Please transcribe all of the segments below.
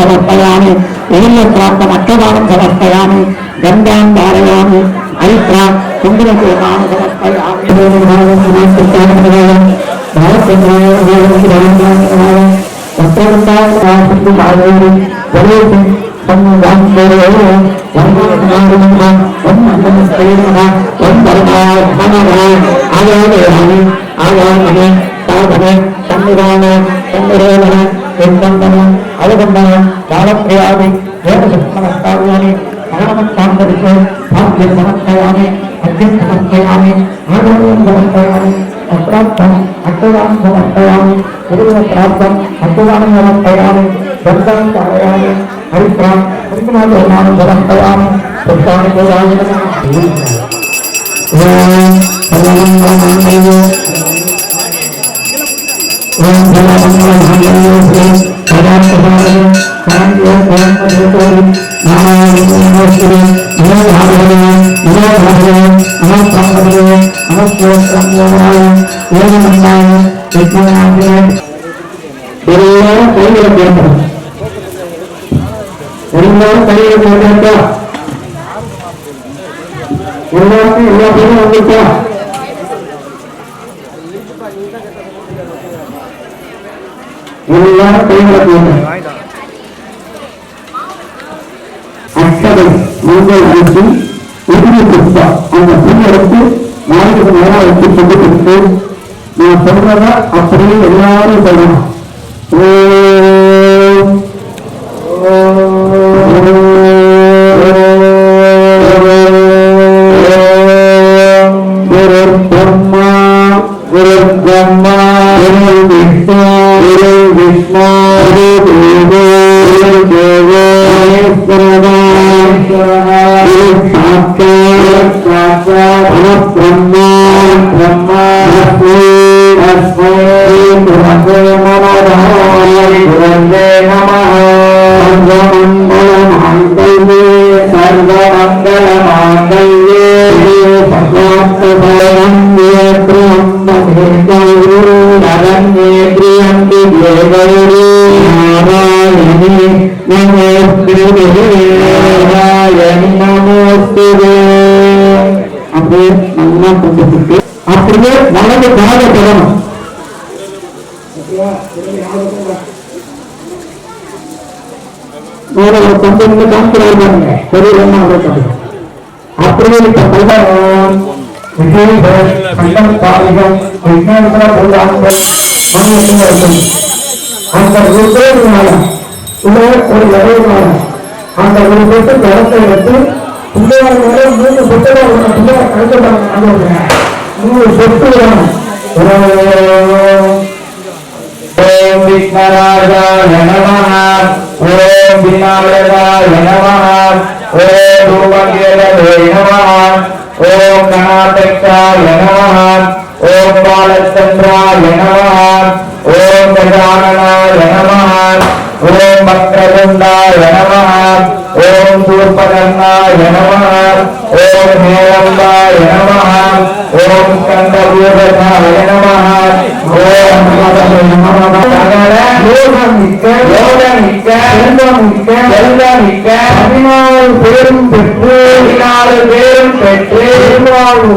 సమర్పయామి. ఏళ్ళు ప్రాప్తం అక్షదానం సమర్పయామి. గంధాం ధారయామి. ఐత్రా కుంభనకూర్ణాన్ని సమర్పయామి. ఆగామి ఆగామి సంవిధాన సంవిధాన పాల్గొన్న కాలప్రయామి దేవసంస్కారాన్ని ప్రాణమంతాంతరితో భాగ్య సమర్పయామి అద్యం సమర్పయామి ఆనందం సమర్పయామి అప్రాప్తం అడ్డదానం సమర్పయామి గురువుల ప్రాప్తం అడ్డదానం సమర్పయామి బంధాన్ని కాయాలి హరిప్రాం హరికుమారు నామం సమర్పయామి ஓம் எல்லாருக்கும் எல்லா பேரும் உண்மையான பெயர்களை போடணும் அட்டதை மஞ்சள் அரிசி உதிரி குப்பா அந்த புண்ணெடுத்து நாளைக்கு நேரம் வச்சு கொண்டு கொடுத்து நான் சொல்றத அப்படியே எல்லாரும் சொல்லணும் அப்படியே நல்லா கொண்டுட்டு அப்படியே வலது கால தொடரும் வேற ஒரு கம்பெனில பாருங்க கட்டுங்க அப்படியே இப்ப கண்டம் காலிகம் அந்த ஒரு பேருனால ஒரு இறைவனால அந்த ஒரு எடுத்து மூணு பிள்ளையார் மூணு வேணும் ஓம் விக்னராஜாய நமः ஓம் விநாயகாய நமः ஓம் ரூபங்கேதவே நமः ஓம் கணாதக்ஷாய நமः ஓம் பாலச்சந்திராய நமः ஓம் கஜானனாய நமः ஓம் வக்ரதுண்டாய நமः ஓம் சூர்பகர்ணாய நமः ஓம் ஹேரம்பாய நமः ஓம் ஸ்கந்தபூதனாய நமः ஓம் யோகமிக்க யோகமிக்க செல்வமிக்க செல்வமிக்க பதினாலு பேரும் பெற்று பதினாலு பேரும் பெற்று திருவாழ்வு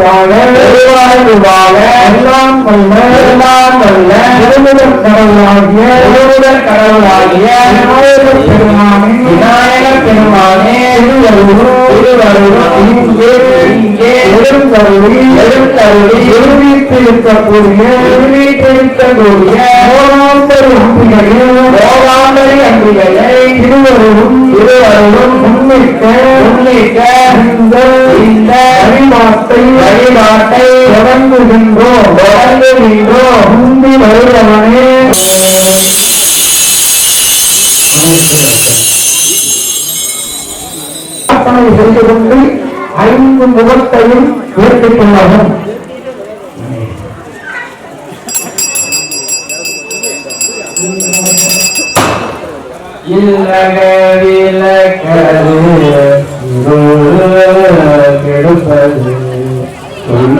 வாழ திருவாழ்வு வாழ எல்லாம் வல்ல எல்லாம் வல்ல திருமுதல் கடவுளாகிய திருமுதல் கடவுளாகிய விநாயகர் பெருமானே விநாயகர் பெருமானே திருவருளும் திருவருளும் இங்கே இங்கே எழுந்தருளி எழுந்தருளி நிறுவித்திருக்கக்கூடிய நிறுவித்திருக்கக்கூடிய ஓராந்தரி அம்பிகையை ஓராந்தரி அம்பிகையை திருவருளும் திருவருளும் முன்னிட்ட முன்னிட்ட இந்த இந்த வழிபாட்டை தொடங்குகின்றோம். தொடங்குகின்றோம். முந்தி வருபவனே செய்து கொண்டு ஐந்து முகத்தையும் ஏற்றுக் கொள்ளவும் இல்லக விலக்கது கெடுப்பது.